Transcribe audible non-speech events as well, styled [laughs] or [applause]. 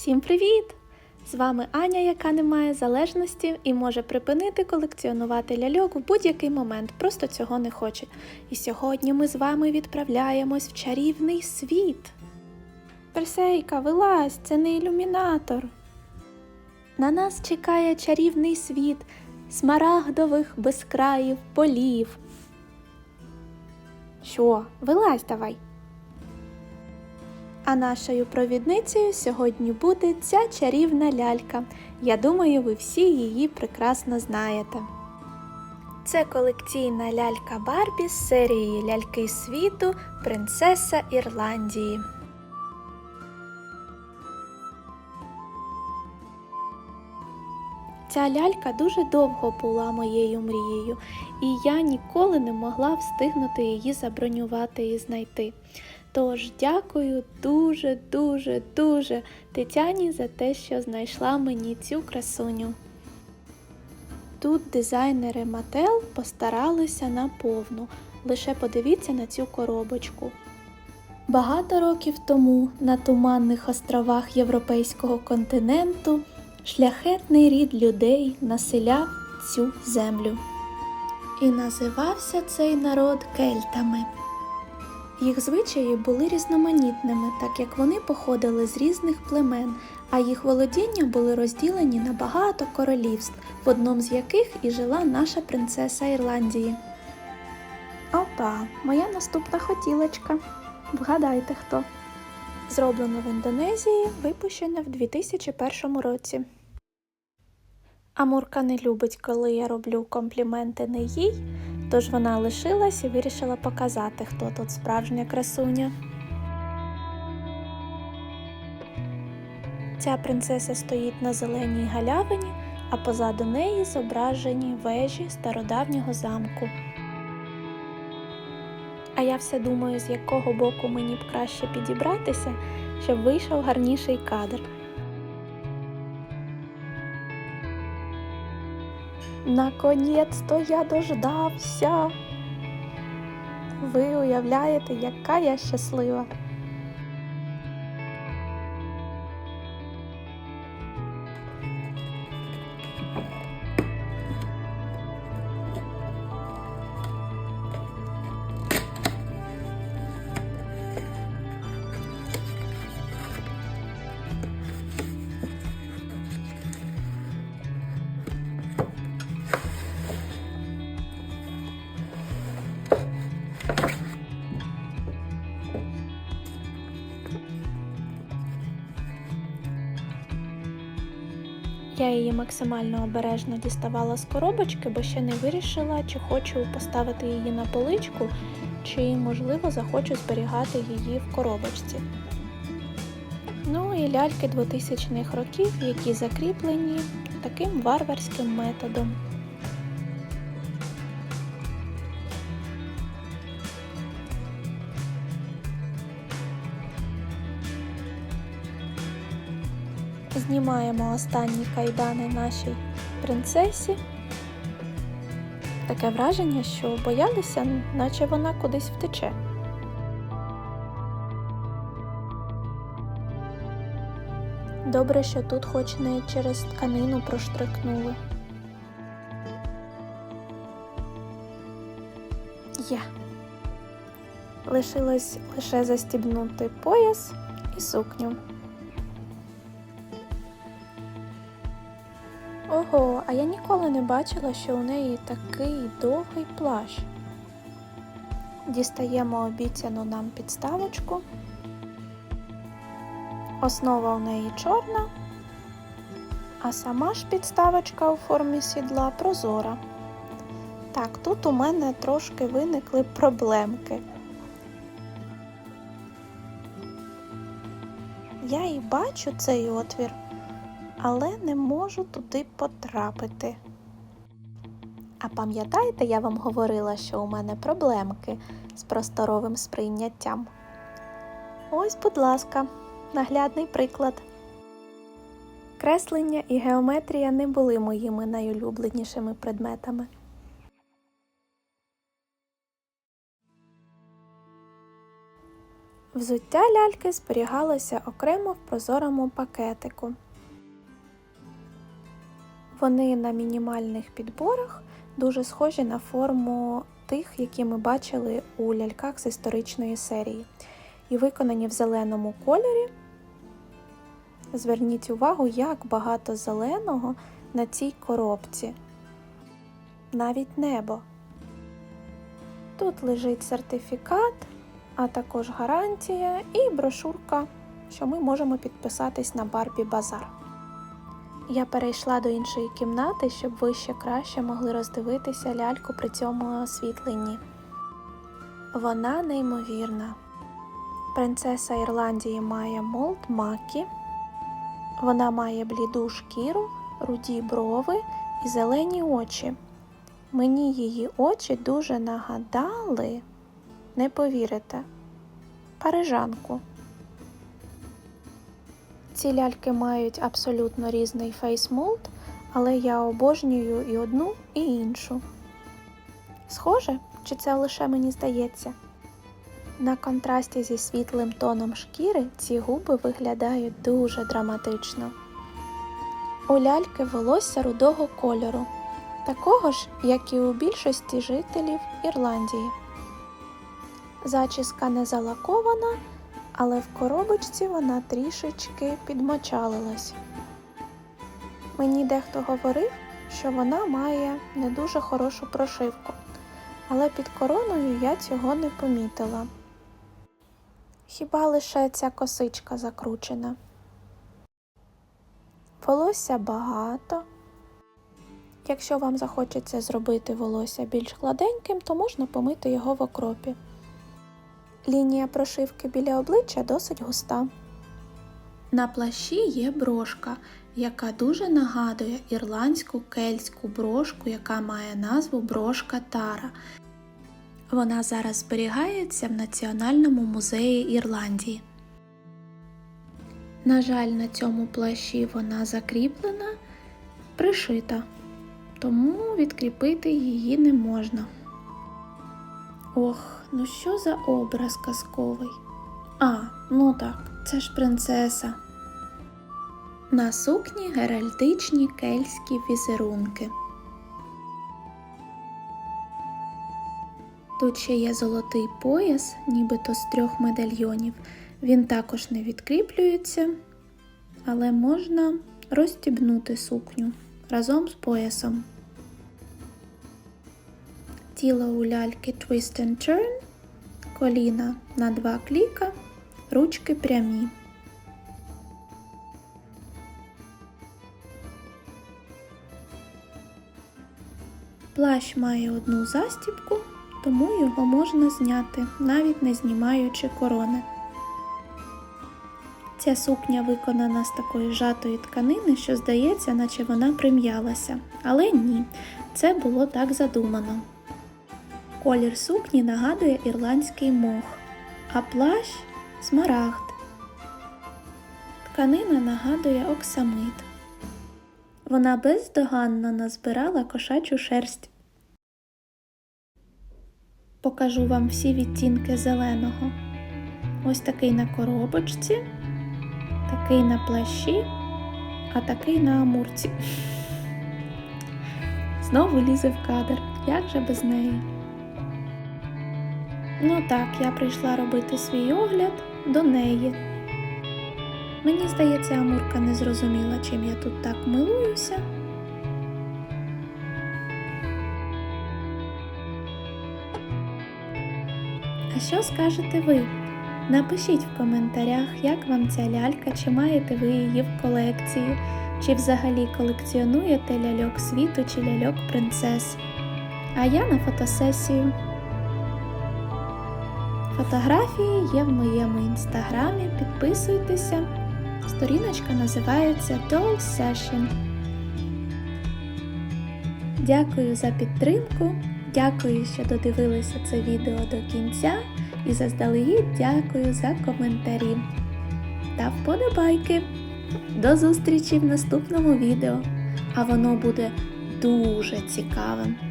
Всім привіт! З вами Аня, яка не має залежності і може припинити колекціонувати ляльок в будь-який момент, просто цього не хоче. І сьогодні ми з вами відправляємось в чарівний світ. Персейка, вилазь, це не ілюмінатор. На нас чекає чарівний світ смарагдових безкраїв полів. Що, вилазь давай. А нашою провідницею сьогодні буде ця чарівна лялька. Я думаю, ви всі її прекрасно знаєте. Це колекційна лялька Барбі з серії Ляльки світу Принцеса Ірландії. Ця лялька дуже довго була моєю мрією, і я ніколи не могла встигнути її забронювати і знайти. Тож дякую дуже, дуже, дуже Тетяні за те, що знайшла мені цю красуню. Тут дизайнери Мател постаралися наповну. Лише подивіться на цю коробочку. Багато років тому на туманних островах Європейського континенту шляхетний рід людей населяв цю землю. І називався цей народ кельтами. Їх звичаї були різноманітними, так як вони походили з різних племен, а їх володіння були розділені на багато королівств, в одному з яких і жила наша принцеса Ірландії. Опа, моя наступна хотілочка. Вгадайте хто. Зроблено в Індонезії, випущено в 2001 році. Амурка не любить, коли я роблю компліменти не їй, тож вона лишилась і вирішила показати, хто тут справжня красуня. Ця принцеса стоїть на зеленій галявині, а позаду неї зображені вежі стародавнього замку. А я все думаю, з якого боку мені б краще підібратися, щоб вийшов гарніший кадр. Наконець-то я дождався. Ви уявляєте, яка я щаслива. Я її максимально обережно діставала з коробочки, бо ще не вирішила, чи хочу поставити її на поличку, чи, можливо, захочу зберігати її в коробочці. Ну і ляльки 2000-х років, які закріплені таким варварським методом. Знімаємо останні кайдани нашій принцесі. Таке враження, що боялися, наче вона кудись втече. Добре, що тут хоч не через тканину проштрикнули. Є. Лишилось лише застібнути пояс і сукню. Ого, а я ніколи не бачила, що у неї такий довгий плащ. Дістаємо обіцяну нам підставочку. Основа у неї чорна, а сама ж підставочка у формі сідла прозора. Так, тут у мене трошки виникли проблемки. Я і бачу цей отвір але не можу туди потрапити. А пам'ятаєте, я вам говорила, що у мене проблемки з просторовим сприйняттям? Ось, будь ласка, наглядний приклад. Креслення і геометрія не були моїми найулюбленішими предметами. Взуття ляльки зберігалося окремо в прозорому пакетику. Вони на мінімальних підборах дуже схожі на форму тих, які ми бачили у ляльках з історичної серії, і виконані в зеленому кольорі. Зверніть увагу, як багато зеленого на цій коробці. Навіть небо. Тут лежить сертифікат, а також гарантія і брошурка, що ми можемо підписатись на Барбі Базар. Я перейшла до іншої кімнати, щоб ви ще краще могли роздивитися ляльку при цьому освітленні. Вона неймовірна. Принцеса Ірландії має молд Макі. Вона має бліду шкіру, руді брови і зелені очі. Мені її очі дуже нагадали, не повірите, парижанку. Ці ляльки мають абсолютно різний фейсмолд, але я обожнюю і одну, і іншу. Схоже, чи це лише мені здається? На контрасті зі світлим тоном шкіри ці губи виглядають дуже драматично. У ляльки волосся рудого кольору, такого ж, як і у більшості жителів Ірландії. Зачіска не залакована, але в коробочці вона трішечки підмочалилась. Мені дехто говорив, що вона має не дуже хорошу прошивку, але під короною я цього не помітила. Хіба лише ця косичка закручена? Волосся багато. Якщо вам захочеться зробити волосся більш гладеньким, то можна помити його в окропі. Лінія прошивки біля обличчя досить густа. На плащі є брошка, яка дуже нагадує ірландську кельтську брошку, яка має назву брошка Тара. Вона зараз зберігається в Національному музеї Ірландії. На жаль, на цьому плащі вона закріплена, пришита, тому відкріпити її не можна. Ох, ну що за образ казковий? А, ну так, це ж принцеса. На сукні геральдичні кельтські візерунки. Тут ще є золотий пояс, нібито з трьох медальйонів. Він також не відкріплюється, але можна розстібнути сукню разом з поясом. Тіло у ляльки Twist and Turn, коліна на два кліка, ручки прямі. Плащ має одну застібку, тому його можна зняти, навіть не знімаючи корони. Ця сукня виконана з такої жатої тканини, що здається, наче вона прим'ялася. Але ні, це було так задумано. Колір сукні нагадує ірландський мох, а плащ смарагд. Тканина нагадує оксамит. Вона бездоганно назбирала кошачу шерсть. Покажу вам всі відтінки зеленого. Ось такий на коробочці, такий на плащі, а такий на амурці. [laughs] Знову лізе в кадр. Як же без неї? Ну так, я прийшла робити свій огляд до неї. Мені здається, Амурка не зрозуміла, чим я тут так милуюся. А що скажете ви? Напишіть в коментарях, як вам ця лялька, чи маєте ви її в колекції, чи взагалі колекціонуєте ляльок світу чи ляльок принцес. А я на фотосесію. Фотографії є в моєму інстаграмі. Підписуйтеся. Сторіночка називається Doll Session. Дякую за підтримку. Дякую, що додивилися це відео до кінця. І заздалегідь дякую за коментарі та вподобайки. До зустрічі в наступному відео. А воно буде дуже цікавим.